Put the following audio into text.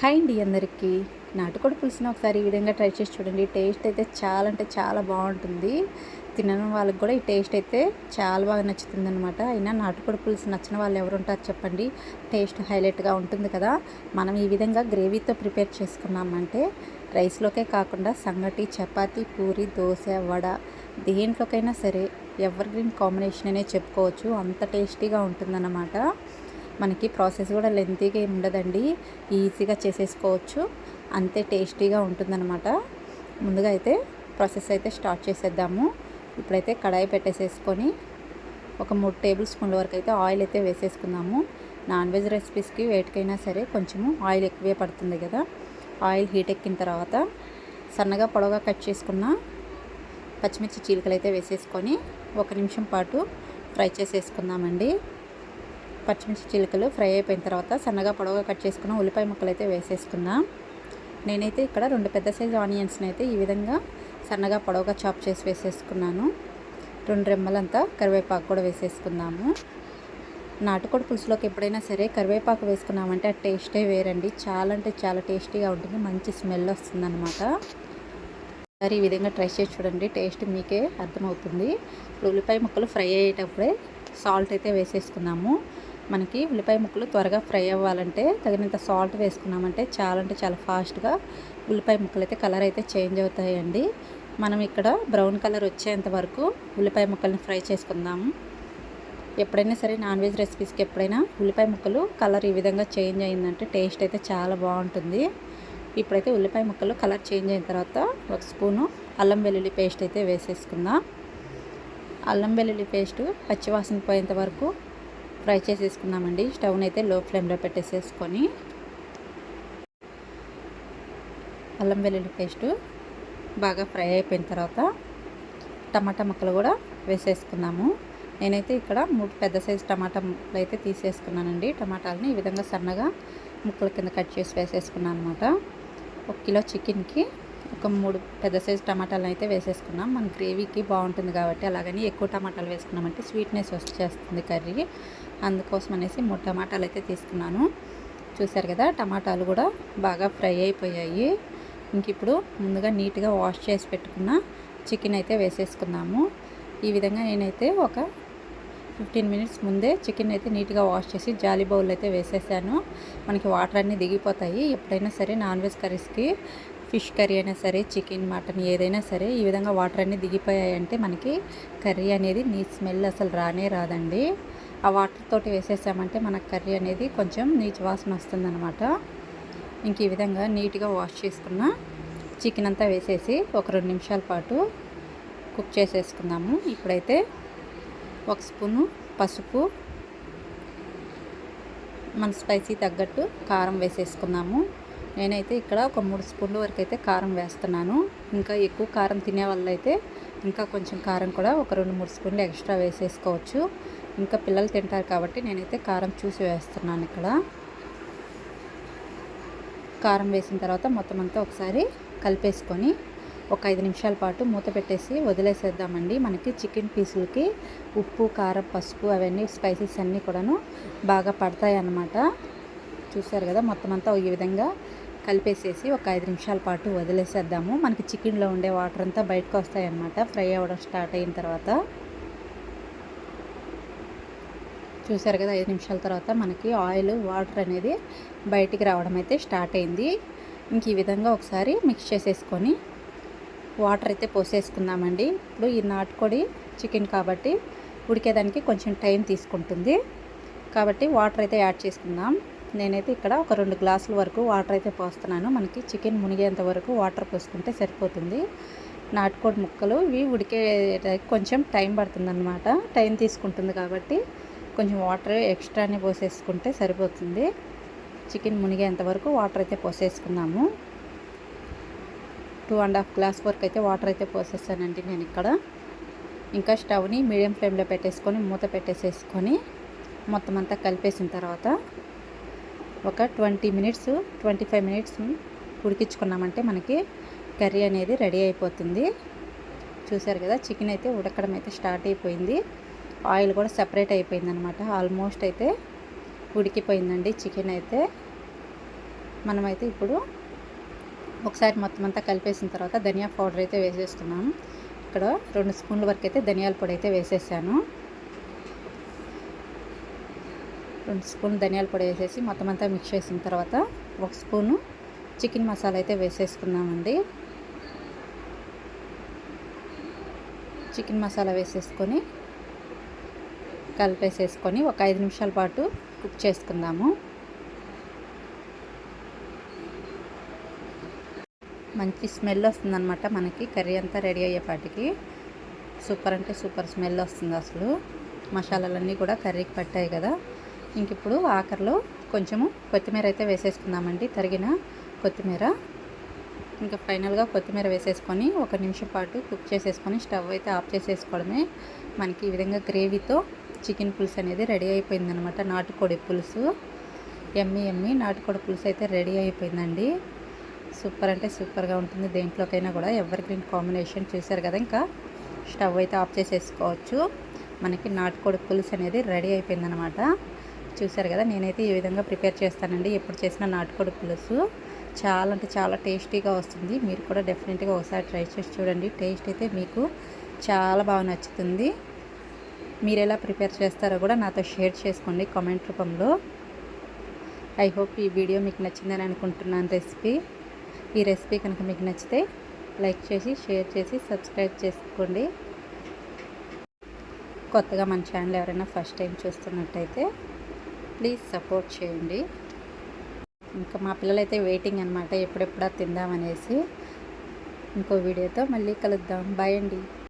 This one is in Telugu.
హాయ్ అండి అందరికీ. నాటుకోడి పులుసుని ఒకసారి ఈ విధంగా ట్రై చేసి చూడండి. టేస్ట్ అయితే చాలా అంటే చాలా బాగుంటుంది. తినని వాళ్ళకి కూడా ఈ టేస్ట్ అయితే చాలా బాగా నచ్చుతుంది అనమాట అయినా నాటుకోడి పులుసు నచ్చిన వాళ్ళు ఎవరు ఉంటారు చెప్పండి. టేస్ట్ హైలైట్గా ఉంటుంది కదా. మనం ఈ విధంగా గ్రేవీతో ప్రిపేర్ చేసుకున్నామంటే రైస్లోకే కాకుండా సంగటి చపాతి పూరి దోశ వడ దేంట్లోకైనా సరే ఎవర్ గ్రీన్ కాంబినేషన్ అనే చెప్పుకోవచ్చు. అంత టేస్టీగా ఉంటుందన్నమాట. మనకి ప్రాసెస్ కూడా లెంతీగా ఏమి ఉండదండి. ఈజీగా చేసేసుకోవచ్చు. అంతే టేస్టీగా ఉంటుందన్నమాట. ముందుగా అయితే ప్రాసెస్ అయితే స్టార్ట్ చేసేద్దాము. ఇప్పుడైతే కడాయి పెట్టేసేసుకొని ఒక మూడు టేబుల్ స్పూన్ల వరకు అయితే ఆయిల్ అయితే వేసేసుకుందాము. నాన్ వెజ్ రెసిపీస్కి వేటికైనా సరే కొంచెము ఆయిల్ ఎక్కువే పడుతుంది కదా. ఆయిల్ హీట్ ఎక్కిన తర్వాత సన్నగా పొడవుగా కట్ చేసుకున్న పచ్చిమిర్చి చీలికలు అయితే వేసేసుకొని ఒక నిమిషం పాటు ఫ్రై చేసేసుకుందామండి. పచ్చిమిర్చి చిలుకలు ఫ్రై అయిపోయిన తర్వాత సన్నగా పొడవుగా కట్ చేసుకున్న ఉల్లిపాయ ముక్కలు అయితే వేసేసుకున్నా. నేనైతే ఇక్కడ రెండు పెద్ద సైజు ఆనియన్స్ని అయితే ఈ విధంగా సన్నగా పొడవుగా చాప్ చేసి వేసేసుకున్నాను. రెండు రెమ్మలంతా కరివేపాకు కూడా వేసేసుకుందాము. నాటుకోడి పులుసులోకి ఎప్పుడైనా సరే కరివేపాకు వేసుకున్నామంటే ఆ టేస్టే వేరండి. చాలా అంటే చాలా టేస్టీగా ఉంటుంది. మంచి స్మెల్ వస్తుందన్నమాట. సరే ఈ విధంగా ట్రై చేసి చూడండి. టేస్ట్ మీకే అర్థమవుతుంది. ఇప్పుడు ఉల్లిపాయ ముక్కలు ఫ్రై అయ్యేటప్పుడే సాల్ట్ అయితే వేసేసుకున్నాము మనకి ఉల్లిపాయ ముక్కలు త్వరగా ఫ్రై అవ్వాలంటే తగినంత సాల్ట్ వేసుకున్నామంటే చాలా అంటే చాలా ఫాస్ట్గా ఉల్లిపాయ ముక్కలు అయితే కలర్ అయితే చేంజ్ అవుతాయండి. మనం ఇక్కడ బ్రౌన్ కలర్ వచ్చేంత వరకు ఉల్లిపాయ ముక్కల్ని ఫ్రై చేసుకుందాము ఎప్పుడైనా సరే నాన్ వెజ్ రెసిపీస్కి ఎప్పుడైనా ఉల్లిపాయ ముక్కలు కలర్ ఈ విధంగా చేంజ్ అయిందంటే టేస్ట్ అయితే చాలా బాగుంటుంది. ఇప్పుడైతే ఉల్లిపాయ ముక్కలు కలర్ చేంజ్ అయిన తర్వాత ఒక స్పూను అల్లం వెల్లుల్లి పేస్ట్ అయితే వేసేసుకుందాం. అల్లం వెల్లుల్లి పేస్ట్ పచ్చివాసన పోయేంత వరకు ఫ్రై చేసేసుకుందామండి. స్టవ్ని అయితే లో ఫ్లేమ్లో పెట్టేసేసుకొని అల్లం వెల్లుల్లి పేస్టు బాగా ఫ్రై అయిపోయిన తర్వాత టమాటా ముక్కలు కూడా వేసేసుకున్నాము. నేనైతే ఇక్కడ మూడు పెద్ద సైజు టమాటా ముక్కలు అయితే తీసేసుకున్నానండి. టమాటాలని ఈ విధంగా సన్నగా ముక్కల కింద కట్ చేసి వేసేసుకున్నాను అనమాట ఒక కిలో చికెన్కి ఒక మూడు పెద్ద సైజు టమాటాలు అయితే వేసేసుకున్నాం. మన గ్రేవీకి బాగుంటుంది కాబట్టి అలాగని ఎక్కువ టమాటాలు వేసుకున్నామంటే స్వీట్నెస్ వచ్చేస్తుంది కర్రీ. అందుకోసం అనేసి మూడు టమాటాలు అయితే తీసుకున్నాను. చూసారు కదా టమాటాలు కూడా బాగా ఫ్రై అయిపోయాయి. ఇంక ఇప్పుడు ముందుగా నీట్గా వాష్ చేసి పెట్టుకున్న చికెన్ అయితే వేసేసుకున్నాము. ఈ విధంగా నేనైతే ఒక ఫిఫ్టీన్ మినిట్స్ ముందే చికెన్ అయితే నీట్గా వాష్ చేసి జాలి బౌల్ అయితే వేసేసాను. మనకి వాటర్ అన్నీ దిగిపోతాయి. ఎప్పుడైనా సరే నాన్ వెజ్ కర్రీస్కి ఫిష్ కర్రీ అయినా సరే చికెన్ మటన్ ఏదైనా సరే ఈ విధంగా వాటర్ అన్నీ దిగిపోయాయంటే మనకి కర్రీ అనేది నీట్ స్మెల్ అసలు రానే రాదండి. ఆ వాటర్ తోటి వేసేసామంటే మన కర్రీ అనేది కొంచెం నీచు వాసన వస్తుందన్నమాట. ఇంక ఈ విధంగా నీట్గా వాష్ చేసుకున్న చికెన్ అంతా వేసేసి ఒక రెండు నిమిషాల పాటు కుక్ చేసేసుకుందాము. ఇప్పుడైతే ఒక స్పూను పసుపు మన స్పైసీ తగ్గట్టు కారం వేసేసుకున్నాము నేనైతే ఇక్కడ ఒక మూడు స్పూన్ల వరకు అయితే కారం వేస్తున్నాను. ఇంకా ఎక్కువ కారం తినే వాళ్ళైతే ఇంకా కొంచెం కారం కూడా ఒక రెండు మూడు స్పూన్లు ఎక్స్ట్రా వేసేసుకోవచ్చు. ఇంకా పిల్లలు తింటారు కాబట్టి నేనైతే కారం చూసి వేస్తున్నాను ఇక్కడ. కారం వేసిన తర్వాత మొత్తం అంతా ఒకసారి కలిపేసుకొని ఒక ఐదు నిమిషాల పాటు మూత పెట్టేసి వదిలేసేద్దామండి. మనకి చికెన్ పీసులకి ఉప్పు కారం పసుపు అవన్నీ స్పైసెస్ అన్నీ కూడాను బాగా పడతాయి అన్నమాట చూసారు కదా మొత్తం అంతా ఈ విధంగా కలిపేసేసి ఒక ఐదు నిమిషాల పాటు వదిలేసేద్దాము. మనకి చికెన్లో ఉండే వాటర్ అంతా బయటకు వస్తాయన్నమాట. ఫ్రై అవ్వడం స్టార్ట్ అయిన తర్వాత. చూసారు కదా ఐదు నిమిషాల తర్వాత మనకి ఆయిల్ వాటర్ అనేది బయటికి రావడం అయితే స్టార్ట్ అయింది. ఇంక ఈ విధంగా ఒకసారి మిక్స్ చేసేసుకొని వాటర్ అయితే పోసేసుకుందామండి. ఇప్పుడు ఈ నాటుకోడి చికెన్ కాబట్టి ఉడికేదానికి కొంచెం టైం తీసుకుంటుంది. కాబట్టి వాటర్ అయితే యాడ్ చేసుకుందాం. నేనైతే ఇక్కడ ఒక రెండు గ్లాసుల వరకు వాటర్ అయితే పోస్తున్నాను. మనకి చికెన్ మునిగేంత వరకు వాటర్ పోసుకుంటే సరిపోతుంది. నాటుకోడి ముక్కలు ఇవి ఉడికే కొంచెం టైం పడుతుందన్నమాట. టైం తీసుకుంటుంది కాబట్టి కొంచెం వాటర్ ఎక్స్ట్రానే పోసేసుకుంటే సరిపోతుంది. చికెన్ మునిగేంత వరకు వాటర్ అయితే పోసేసుకున్నాము. టూ అండ్ హాఫ్ గ్లాస్ వరకు అయితే వాటర్ అయితే పోసేసానండి నేను ఇక్కడ. ఇంకా స్టవ్ని మీడియం ఫ్లేమ్లో పెట్టేసుకొని మూత పెట్టేసేసుకొని మొత్తం అంతా కలిపేసిన తర్వాత ఒక twenty minutes twenty five minutes ఉడికించుకున్నామంటే మనకి కర్రీ అనేది రెడీ అయిపోతుంది. చూసారు కదా చికెన్ అయితే ఉడకడం అయితే స్టార్ట్ అయిపోయింది. ఆయిల్ కూడా సపరేట్ అయిపోయింది అనమాట ఆల్మోస్ట్ అయితే ఉడికిపోయిందండి చికెన్ అయితే. మనమైతే ఇప్పుడు ఒకసారి మొత్తం అంతా కలిపేసిన తర్వాత ధనియా పౌడర్ అయితే వేసేస్తున్నాం. ఇక్కడ రెండు స్పూన్ల వరకు అయితే ధనియాల పొడి అయితే వేసేసాను. రెండు స్పూన్ ధనియాల పొడి వేసేసి మొత్తం అంతా మిక్స్ చేసిన తర్వాత ఒక స్పూను చికెన్ మసాలా అయితే వేసేసుకున్నామండి. చికెన్ మసాలా వేసేసుకొని కలిపేసేసుకొని ఒక ఐదు నిమిషాల పాటు కుక్ చేసుకుందాము. మంచి స్మెల్ వస్తుందన్నమాట మనకి కర్రీ అంతా రెడీ అయ్యేపాటికి. సూపర్ అంటే సూపర్ స్మెల్ వస్తుంది అసలు. మసాలాలన్నీ కూడా కర్రీకి పట్టాయి కదా. ఇంక ఇప్పుడు ఆఖరిలో కొంచెము కొత్తిమీర అయితే వేసేసుకుందామండి. తరిగిన కొత్తిమీర. ఇంకా ఫైనల్గా కొత్తిమీర వేసేసుకొని ఒక నిమిషం పాటు కుక్ చేసేసుకొని స్టవ్ అయితే ఆఫ్ చేసేసుకోవడమే. మనకి ఈ విధంగా గ్రేవీతో చికెన్ పులుసు అనేది రెడీ అయిపోయిందనమాట నాటుకోడి పులుసు. ఎమ్మి ఎమ్మి నాటుకోడి పులుసు అయితే రెడీ అయిపోయిందండి. సూపర్ అంటే సూపర్గా ఉంటుంది. దేంట్లోకైనా కూడా ఎవర్ గ్రీన్ కాంబినేషన్ చూసారు కదా ఇంకా. స్టవ్ అయితే ఆఫ్ చేసేసుకోవచ్చు. మనకి నాటుకోడి పులుసు అనేది రెడీ అయిపోయిందనమాట చూసారు కదా నేనైతే ఈ విధంగా ప్రిపేర్ చేస్తానండి. ఎప్పుడు చేసిన నాటుకోడి పులుసు చాలా అంటే చాలా టేస్టీగా వస్తుంది. మీరు కూడా డెఫినెట్గా ఒకసారి ట్రై చేసి చూడండి. టేస్ట్ అయితే మీకు చాలా బాగా నచ్చుతుంది. మీరు ఎలా ప్రిపేర్ చేస్తారో కూడా నాతో షేర్ చేసుకోండి కామెంట్ రూపంలో. ఐ హోప్ ఈ వీడియో మీకు నచ్చిందని అనుకుంటున్నాను రెసిపీ. ఈ రెసిపీ కనుక మీకు నచ్చితే లైక్ చేసి షేర్ చేసి సబ్స్క్రైబ్ చేసుకోండి. కొత్తగా మన ఛానల్ ఎవరైనా ఫస్ట్ టైం చూస్తున్నట్టయితే ప్లీజ్ సపోర్ట్ చేయండి. ఇంకా మా పిల్లలైతే వెయిటింగ్ అనమాట ఎప్పుడెప్పుడా తిందామనేసి. ఇంకో వీడియోతో మళ్ళీ కలుద్దాం. బాయ్ అండి.